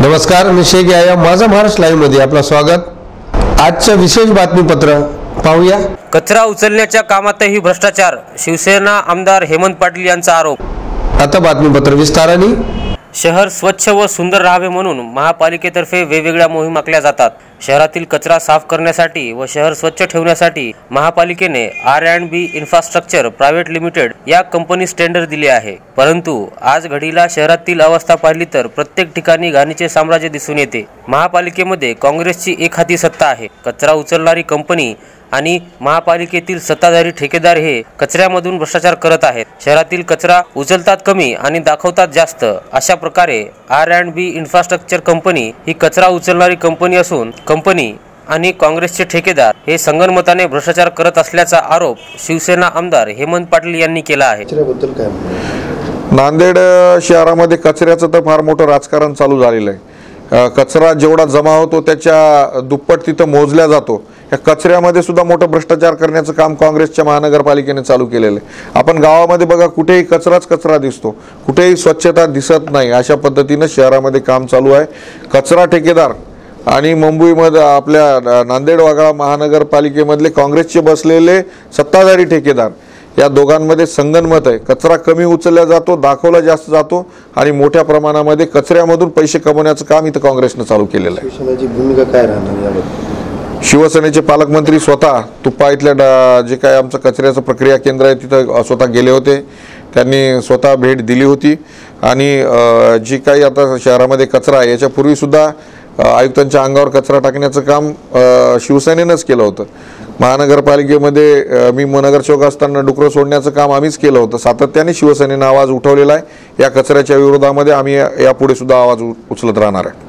नमस्कार मी शेख या माझा महाराष्ट्र लाईव्हमध्ये आपलं स्वागत. आजचं विशेष बातमीपत्र पाहूया. कचरा उचलण्याच्या कामातही भ्रष्टाचार. शिवसेना आमदार हेमंत पाटील यांचा आरोप. आता बातमीपत्र विस्ताराने. शहर स्वच्छ व सुंदर राहावे म्हणून महापालिकेतर्फे वेगवेगळ्या मोहीम आखल्या जातात. शहरातील कचरा साफ करण्यासाठी व शहर स्वच्छ ठेवण्यासाठी महापालिकेने R and B infrastructure private limited या कंपनीस टेंडर दिले आहे. परंतु आज घडीला शहरातील अवस्था पाहिली तर प्रत्येक ठिकाणी घाणीचे साम्राज्य दिसून येते. महापालिकेमध्ये काँग्रेसची एक हाती सत्ता आहे. कचरा उचलणारी कंपनी आणि महापालिकेतील सत्ताधारी ठेकेदार हे कचऱ्यामधून भ्रष्टाचार करत आहेत. शहरातील कचरा उचलतात कमी आणि दाखवतात जास्त. अशा प्रकारे R and B infrastructure company ही कचरा उचलणारी कंपनी असून कंपनी आणि काँग्रेसचे ठेकेदार हे संगनमताने भ्रष्टाचार करत असल्याचा आरोप शिवसेना आमदार हेमंत पाटील यांनी केला आहे. कचऱ्याबद्दल काय म्हणणं? नांदेड शहरामध्ये कचऱ्याचं तर फार मोठं राजकारण चालू झालेलं आहे. कचरा जेवढा जमा होतो त्याच्या दुप्पट तिथं मोजल्या जातो. या कचऱ्यामध्ये सुद्धा मोठं भ्रष्टाचार करण्याचं काम काँग्रेसच्या महानगरपालिकेने चालू केलेलं आहे. आपण गावामध्ये बघा कुठेही कचराच कचरा दिसतो. कुठेही स्वच्छता दिसत नाही. अशा पद्धतीनं शहरामध्ये काम चालू आहे. कचरा ठेकेदार आणि मुंबईमध्ये आपल्या नांदेड वाघाळा महानगरपालिकेमधले काँग्रेसचे बसलेले सत्ताधारी ठेकेदार या दोघांमध्ये संगनमत आहे. कचरा कमी उचलला जातो दाखवला जास्त जातो आणि मोठ्या प्रमाणामध्ये कचऱ्यामधून पैसे कमवण्याचं काम इथं काँग्रेसनं चालू केलेलं आहे. भूमिका काय राहणार याबद्दल? शिवसेनेचे पालकमंत्री स्वतः तुप्पा इथल्या जे काय आमचं कचऱ्याचं प्रक्रिया केंद्र आहे तिथं स्वतः गेले होते. त्यांनी स्वतः भेट दिली होती. आणि जी काही आता शहरामध्ये कचरा आहे याच्यापूर्वीसुद्धा आयुक्तांच्या अंगावर कचरा टाकण्याचं काम शिवसेनेनंच केलं होतं. महानगरपालिकेमध्ये मी नगरसेवक असताना डुकरं सोडण्याचं काम आम्हीच केलं होतं. सातत्याने शिवसेनेनं आवाज उठवलेला आहे. या कचऱ्याच्या विरोधामध्ये आम्ही यापुढे सुद्धा आवाज उचलत राहणार आहे.